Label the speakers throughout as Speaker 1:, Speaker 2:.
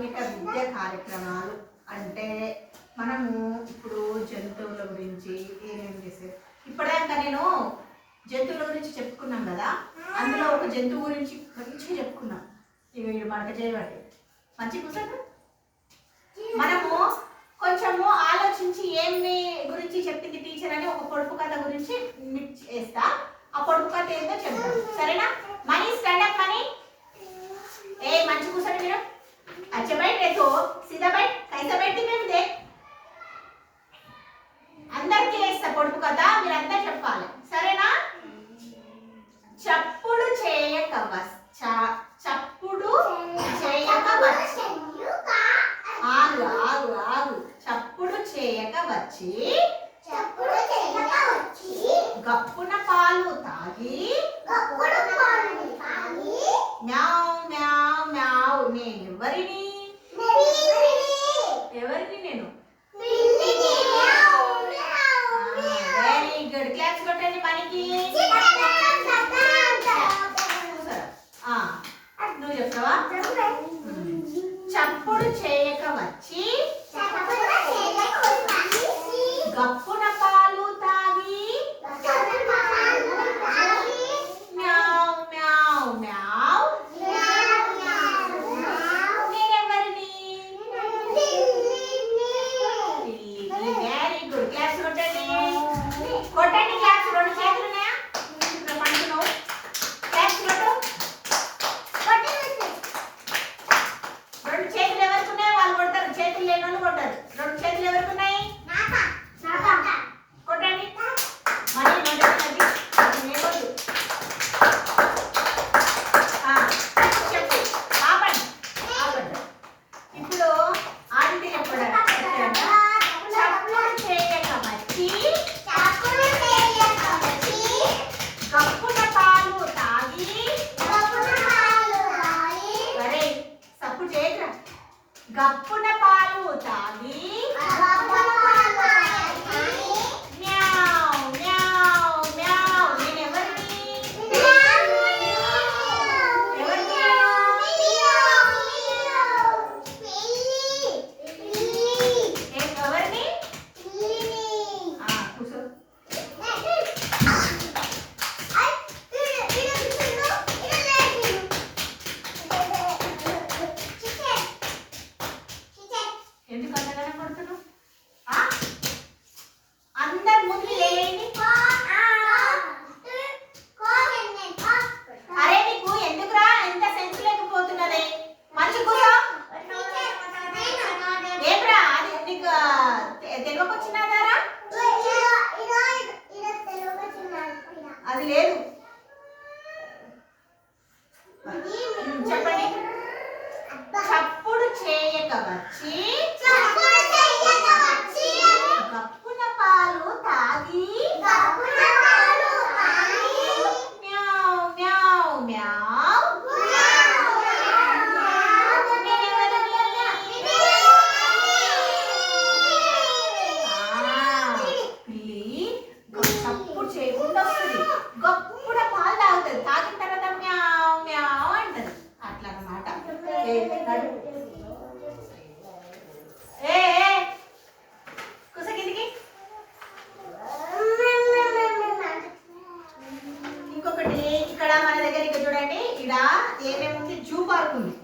Speaker 1: విద్య కార్యక్రమాలు అంటే మనము ఇప్పుడు జంతువుల గురించి ఏమేమి చేసేది? ఇప్పటిదాకా నేను జంతువుల గురించి చెప్పుకున్నాం కదా? అందులో ఒక జంతువు గురించి మంచిగా చెప్పుకున్నాం. ఇక వీడు మడక చేయబట్టి మంచి కూర్చోండి. మనము కొంచెము ఆలోచించి ఏమి గురించి చెప్పింది టీచర్ అని ఒక పొడుపు కథ గురించి మిక్స్ చేస్తా. ఆ పొడుపు కథ ఏంటో చెప్తాం. సరేనా? Money stand up money? ఏ మంచి కూర్చోండి మీరు. अच्छा बैठ रहे तो सीधा बैठ कैसा बैठती मैं देख అందరికీ వేస్తా పొడుపు కదా మీరంతా చెప్పాలి సరేనా చప్పుడు చేయక వచ్చ చప్పుడు చేయక వచ్చ ఆగు ఆగు ఆగు చప్పుడు చేయక వచ్చి గప్పున పాలు తాగి మ్యావ్ నువ్వు చెప్పండి. చప్పుడు చేయక వచ్చి పార్క్ ఉంది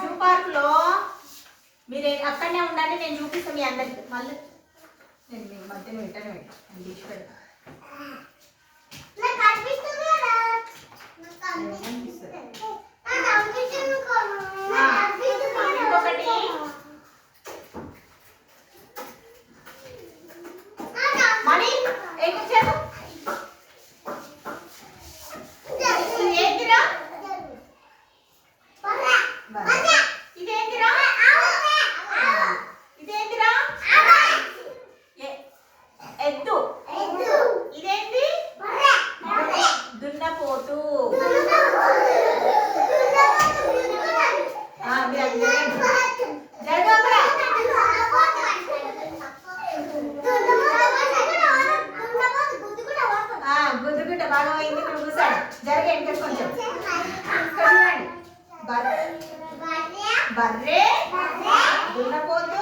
Speaker 1: జూ పార్క్లో మీరు అక్కడనే ఉండండి నేను చూపిస్తాను మీ అందరికి. మళ్ళీ నేను మీ మధ్యన పెట్టాను తీసి పెడతాను జరిగేయండి కొంచెం బర్రే. బర్రే. దున్నపోతూ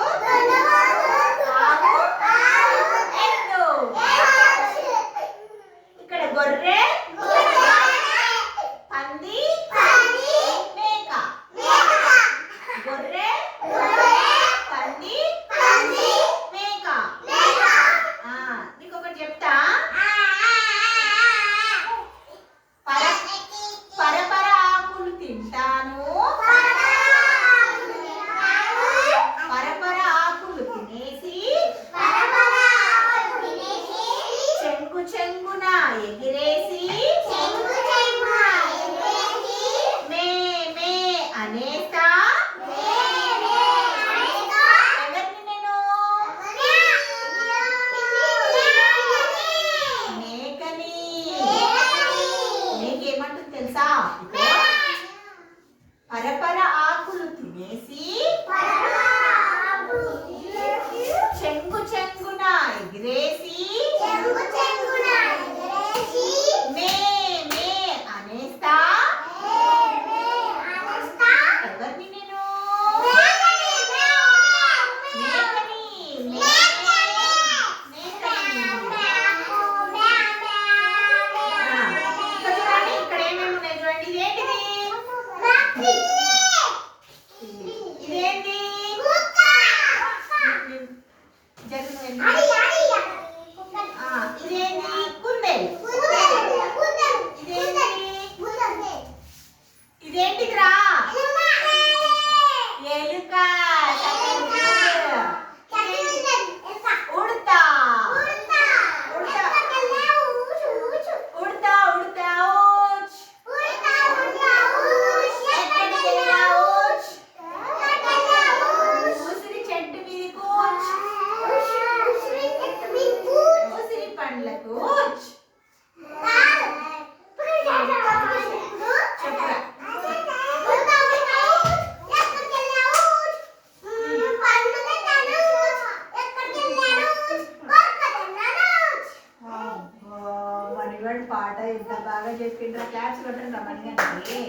Speaker 1: చేసి క్లాస్ రమ్మని మణిగానికి.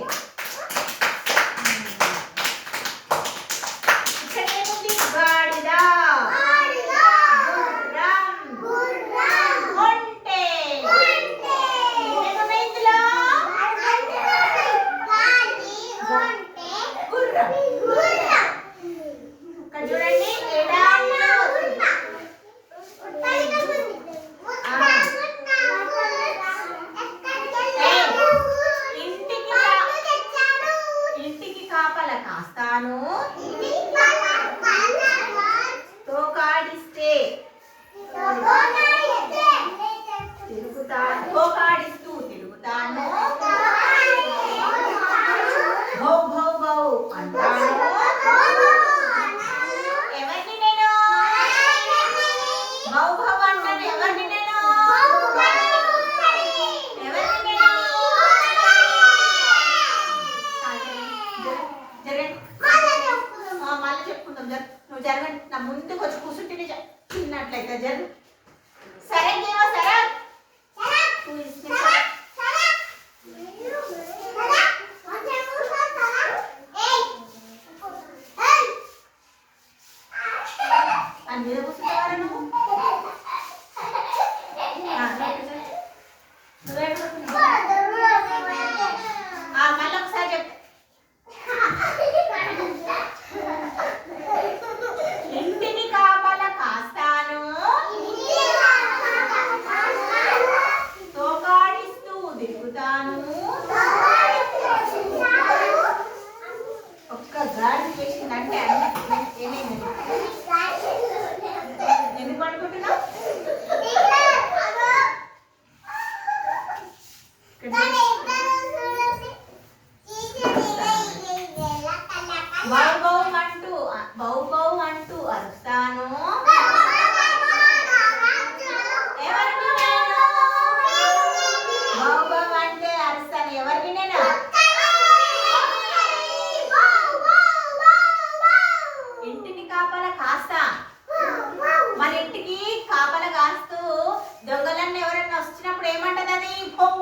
Speaker 1: పెట్టుకుందాం జరు. నువ్వు జరగండి. నా ముందుకు వచ్చి కూర్చుంటేనే తిన్నట్లయితే జరు. సరే దేవా సరే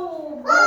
Speaker 1: Oh!